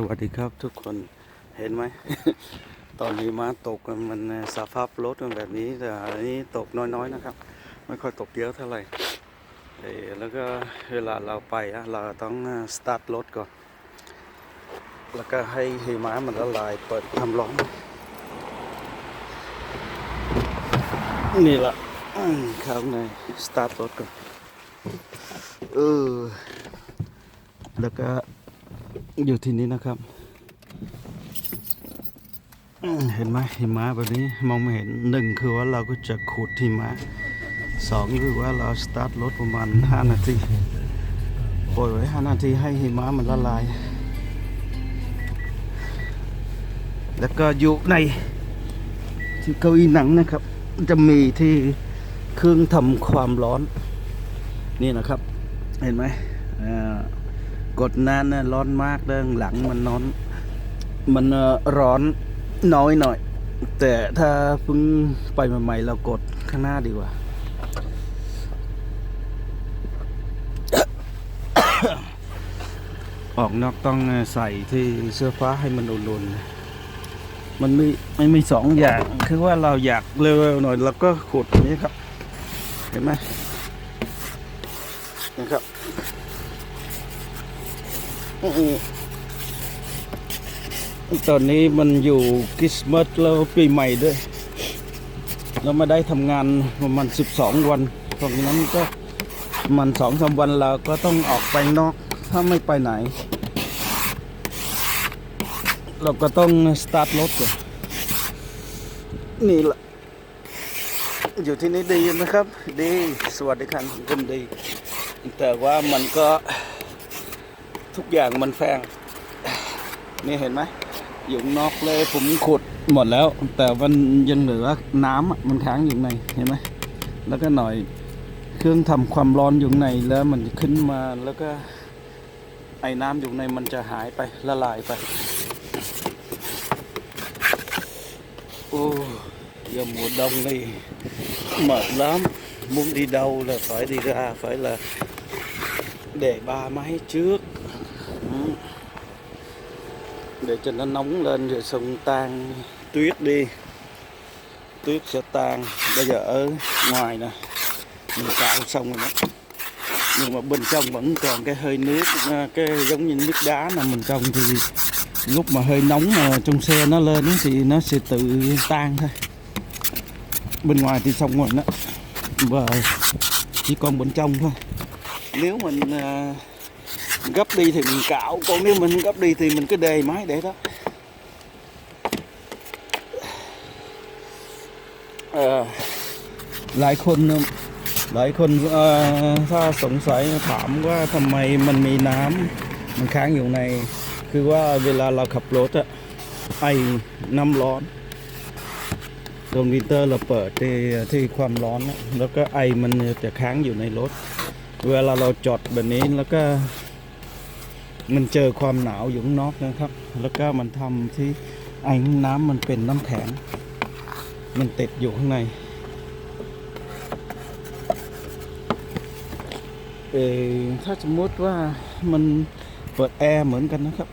สวัสดีครับทุกคนเห็นไหม ตอนนี้มาตกมันสภาพรถมันแบบนี้แต่อันนี้ตกน้อยๆนะครับ ไม่ค่อยตกเยอะเท่าไหร่แล้วก็เวลาเราไปเราต้องสตาร์ทรถก่อน แล้วก็ให้หิมะมันละลายเปิดทำร้อนนี่ละอืมข้างในสตาร์ทรถก่อนเออแล้วก็ อยู่ที่นี้นะครับ เห็นไหมหิมะแบบนี้มองไม่เห็นหนึ่งคือว่าเราก็จะขุดหิมะสองคือว่าเราสตาร์ทรถประมาณ 5 นาทีปล่อยไว้ 5 นาทีให้หิมะมันละลาย แล้วก็อยู่ในที่เก้าอี้หนังนะครับ จะมีที่เครื่องทำความร้อน นี่นะครับ เห็นไหมอ่า กดนานนะร้อนมากเด้งหลังมันนอน มันร้อนน้อยหน่อย แต่ถ้าเพิ่งไปใหม่ๆเรากดข้างหน้าดีกว่าออกนอกต้องใส่ที่เสื้อฟ้าให้มันอุ่นๆ มันไม่ไม่มีสองอย่าง คือว่าเราอยากเร็วๆหน่อยเราก็ขุดนี้ครับ เห็นไหมนะครับ อืม ตอนนี้มันอยู่คริสต์มาสแล้วปีใหม่ด้วยเรามาได้ทำงานประมาณ 12 วันตรงนั้นก็มันสองสามวันเราก็ต้องออกไปนอกถ้าไม่ไปไหน เราก็ต้องสตาร์ทรถก่อนนี่แหละอยู่ที่นี่ดีนะครับ ดี สวัสดิการสังคมดี แต่ว่ามันก็ ทุกอย่างมันแพงนี่เห็นไหมอยู่นอกเลยผมขุดหมดแล้ว แต่มันยังเหลือน้ำอะมันค้างอยู่ในเห็นไหมแล้วก็หน่อยเครื่องทำความร้อนอยู่ในแล้วมันจะขึ้นมาแล้วก็ไอ้น้ำอยู่ในมันจะหายไปละลายไปโอ้ giờ mùa đông này mệt lắm muốn đi đâu là phải đi ra phải là để ba máy trước Ừ. để cho nó nóng lên rồi xong tan tuyết đi. Tuyết sẽ tan. Bây giờ ở ngoài nè. Mình cạo xong rồi đó. Nhưng mà bên trong vẫn còn cái hơi nước à, cái giống như nước đá nằm bên trong thì lúc mà hơi nóng mà trong xe nó lên thì nó sẽ tự tan thôi. Bên ngoài thì xong rồi đó. Và chỉ còn bên trong thôi. Nếu mình à, gấp đi thì mình cạo còn nếu mình gấp đi thì mình cứ đề máy để đó Ờ, หลายคนหลายคนถ้าสงสัยถามว่าทำไมมันมีน้ำมันค้างอยู่ใน คือว่าเวลาเราขับรถอะไอน้ำร้อนตรงวินเตอร์เราเปิดที่ที่ความร้อน แล้วก็ไอมันจะค้างอยู่ในรถ เวลาเราจอดแบบนี้แล้วก็ มันเจอความหนาวอยู่ข้างนอกนะครับ แล้วก็มันทำที่ไอ้น้ำมันเป็นน้ำแข็งมันติดอยู่ข้างในเออถ้าสมมติว่ามันเปิดแอร์เหมือนกันนะครับ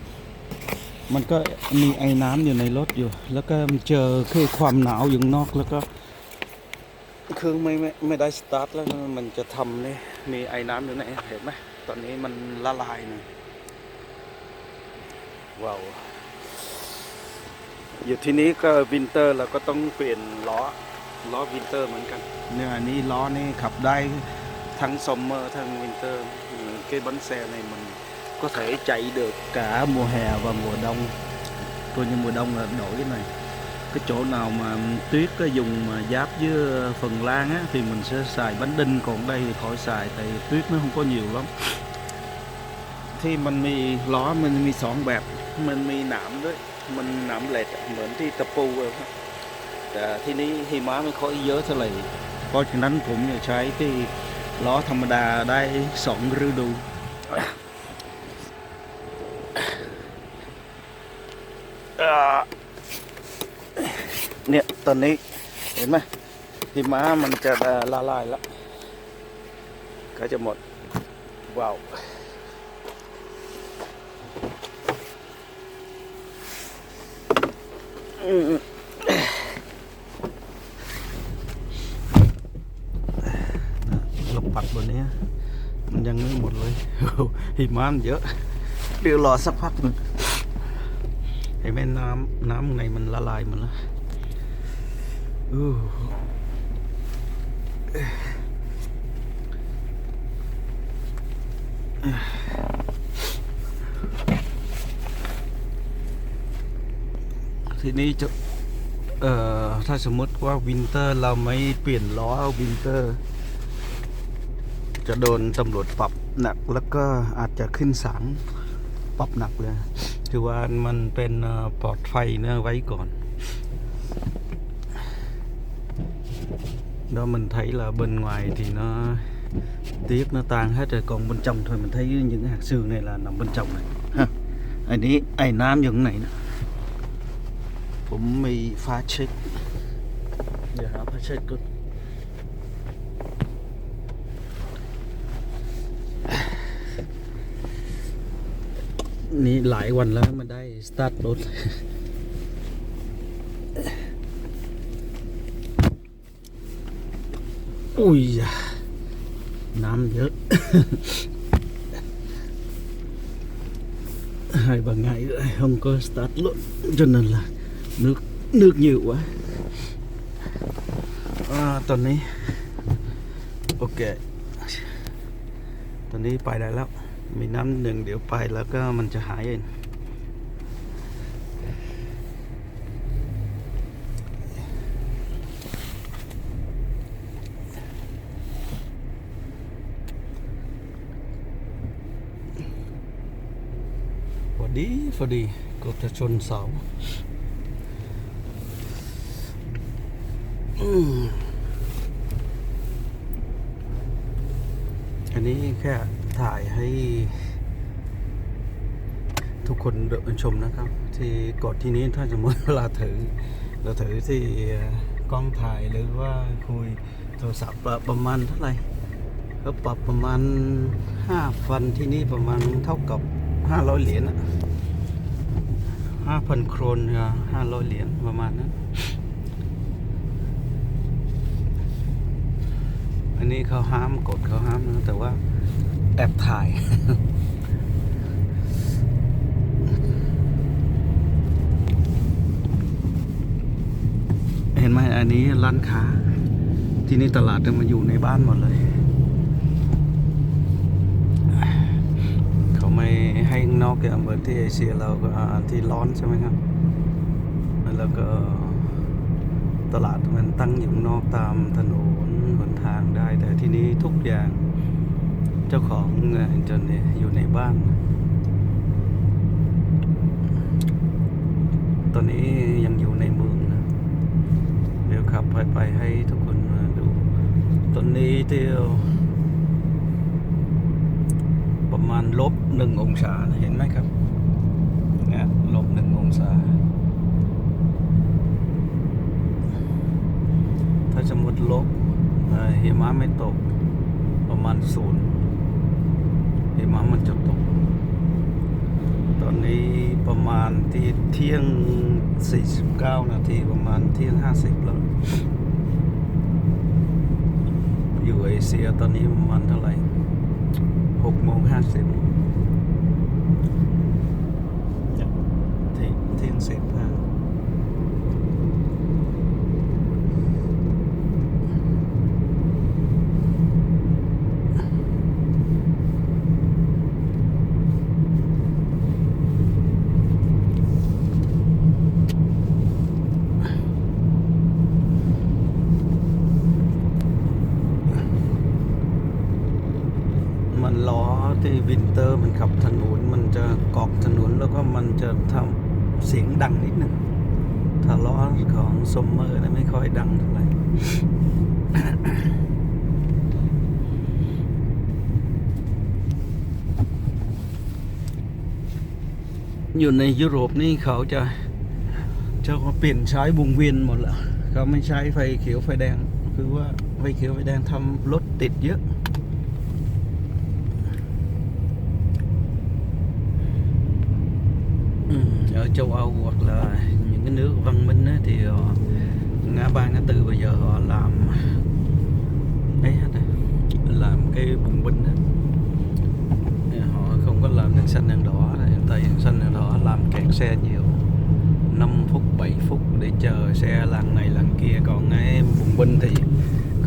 มันก็มีไอ้น้ำอยู่ในรถอยู่ แล้วก็มันเจอคือความหนาวอยู่ข้างนอกแล้วก็เครื่องไม่ไม่ไม่ได้สตาร์ทแล้วมันจะทำนี่มีไอ้น้ำอยู่ในเห็นไหมตอนนี้มันละลายนะ ว้าว อยู่ที่นี้ก็วินเตอร์เราก็ต้องเปลี่ยนล้อ ล้อวินเตอร์เหมือนกัน เนี่ยอันนี้ล้อนี่ขับได้ทั้งซัมเมอร์ทั้งวินเตอร์Ừ, cái bánh xe này mình có thể chạy được cả mùa hè và mùa đông coi như mùa đông là đổi cái này cái chỗ nào mà tuyết có dùng mà giáp với Phần Lan á thì mình sẽ xài bánh đinh còn đây thì khỏi xài tại tuyết nó không có nhiều lắm ที่มันมีล้อมัน มันมีหนามด้วย มันหนามเหล็กเหมือนที่ตะปูเลยครับแต่ที่นี้หิมะไม่ค่อยเยอะเท่าไหร่เพราะฉะนั้นผมจะใช้ที่ล้อธรรมดาได้สองฤดูเนี่ยตอนนี้เห็นไหมหิมะมันจะละลายแล้ว ก็จะหมดว้าว อืมเราปัดบนนี้มันยังไม่หมดเลยหิมะมันเยอะเดี๋ยวรอสักพักหนึงเห็นไหมน้ำน้ำในมันละลายหมดแล้วอู้ ทีนี้จะเอ่อถ้าสมมติว่าวินเตอร์เราไม่เปลี่ยนล้อวินเตอร์ จะโดนตำรวจปรับหนักแล้วก็อาจจะขึ้นศาลปรับหนักเลยถือว่ามันเป็นปลอดภัยเนะไว้ก่อน đó mình thấy là bên ngoài thì nó tiếc nó tan hết rồi còn bên trong thôi mình thấy những hạt xương này là nằm bên trong này ha อันนี้ไอ้น้ำอยู่ข้างไหนนะ ผมมีฟ้าเช็ค เดี๋ยวหาฟ้าเช็คก่อนนี่หลายวันแล้วมันได้สตาร์ทรถอุ้ยน้ำเยอะ hai ba ngày rồi không có start luôn cho nên là nước nước nhiều quá à, ตอนนี้ โอเค ตอนนี้ไปได้แล้ว มีน้ำหนึ่งเดี๋ยวไปแล้วก็มันจะหายเองพอดีพอดีก็จะชนเสา อันนี้แค่ถ่ายให้ ทุกคนเดินชมนะครับ ที่กดที่นี้ถ้าสมมติเวลาถือ เราถือที่กล้องถ่ายหรือว่าคุยโทรศัพท์ประมาณเท่าไหร่ก็ปรับประมาณห้าฟันที่นี่ประมาณเท่ากับห้าร้อยเหรียญอะห้าพันโครนห้าร้อยเหรียญประมาณนั้น อั นนี้เขาห้ามกดเขาห้ามนะแต่ว่าแอบถ่ายเห็นไหมอันนี้ร้านค้า ที่นี่ตลาดจะมาอยู่ในบ้านหมดเลย เขาไม่ให้งนอกอย่างเหมือนที่เอเชียเราก็ที่ร้อนใช่ไหมครับ แล้วก็ตลาดมันตั้งอยู่นอกตามถนน หนทางได้ แต่ที่นี้ทุกอย่างเจ้าของเงินจนอยู่ในบ้าน ตอนนี้ยังอยู่ในเมืองนะเดี๋ยวขับไปไปให้ทุกคนมาดู ตอนนี้เที่ยว ประมาณลบหนึ่งองศาเห็นไหมครับเนี่ยลบหนึ่งองศาถ้าสมมติลบ หิมะไม่ตก ประมาณศูนย์หิมะมันจะตก ตอนนี้ประมาณที่เที่ยง 49 นาทีประมาณเที่ยง 50 แล้ว อยู่เอเชียตอนนี้ประมาณเท่าไหร่6โมง50เที่ยง15าล้อของซัมเมอร์นะไม่ค่อยดังเท่าไหร่อยู่ในยุโรปนี่เขาจะจะเปลี่ยนใช้วงเวียนหมดแล้วเขาไม่ใช้ไฟเขียวไฟแดง คือว่าไฟเขียวไฟแดงทำรถติดเยอะ Ừ, ở châu Âu hoặc là những cái nước văn minh á, thì họ, ngã ba ngã tư bây giờ họ làm ấy hết rồi làm cái bùng binh hết họ không có làm đèn xanh đèn đỏ tại đèn xanh đèn đỏ làm kẹt xe nhiều 5 phút 7 phút để chờ xe lần này lần kia còn cái bùng binh thì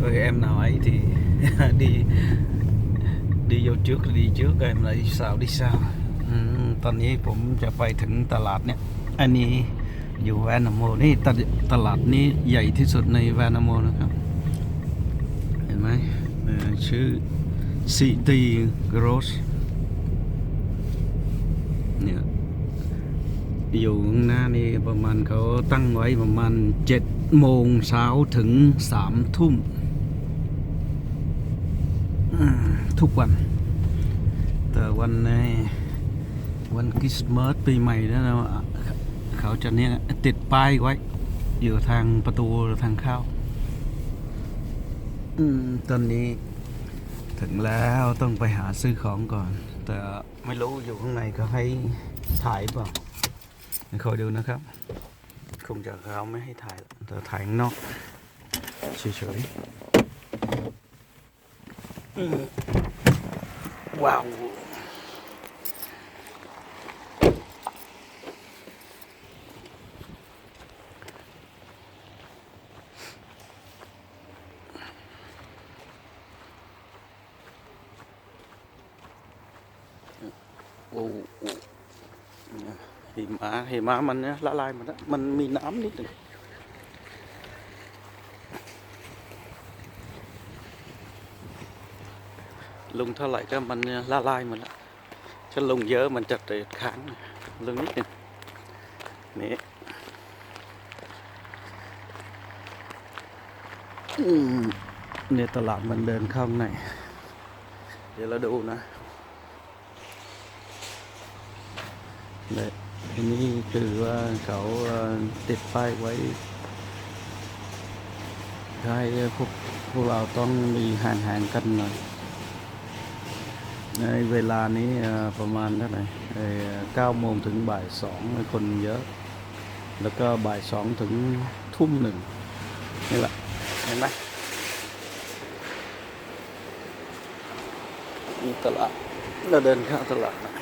coi em nào ấy thì đi đi vô trước thì đi trước em lại đi sau đi sauอืมตอนนี้ผมจะไปถึงตลาดเนี่ยอันนี้ อยู่แวนาโมนี่ตลตลาดนี้ใหญ่ที่สุดในแวนาโมนะครับ เห็นไหมชื่อซีตีกรสเนี่ยอยู่ข้างหน้านี่ประมาณเขาตั้งไว้ประมาณเจ็ดโมงเช้าถึงสามทุ่มทุกวัน แต่วันในวันคริสต์มาสปีใหม่แล้วนะ เขาจะเนี่ยติดป้ายไว้ อยู่ทางประตูทางเข้า อืม ตอนนี้ ถึงแล้วต้องไปหาซื้อของก่อน แต่ไม่รู้อยู่ข้างในเขาให้ถ่ายเปล่าคอยดูนะครับ คงจะเขาไม่ให้ถ่ายหรอกแต่ถ่ายข้างนอกเฉยๆอืมว้าว อ้หิมะหิมะมันเนี่ยละลายหมดแล้วมันมีน้ำนิดหนึ่งลงเท่าไหร่ก็มันเนี่ยละลายหมดแล้วถ้าลงเยอะมันจะเตะค้างลงนิดหนึ่งนี่เนี่ยตลาดมันเดินเข้าข้างใน เดี๋ยวเราดูนะ เนี่ยอันนี้คือว่าเขาติดป้ายไว้ให้พวกพวกเราต้องมีห่างๆกันหน่อยในเวลานี้ประมาณเท่าไหร่เก้าโมงถึงบ่ายสองคนเยอะ แล้วก็บ่ายสองถึงทุ่มหนึ่งนี่แหละเห็นไหมนี่ตลาดเราเดินเข้าตลาดนะ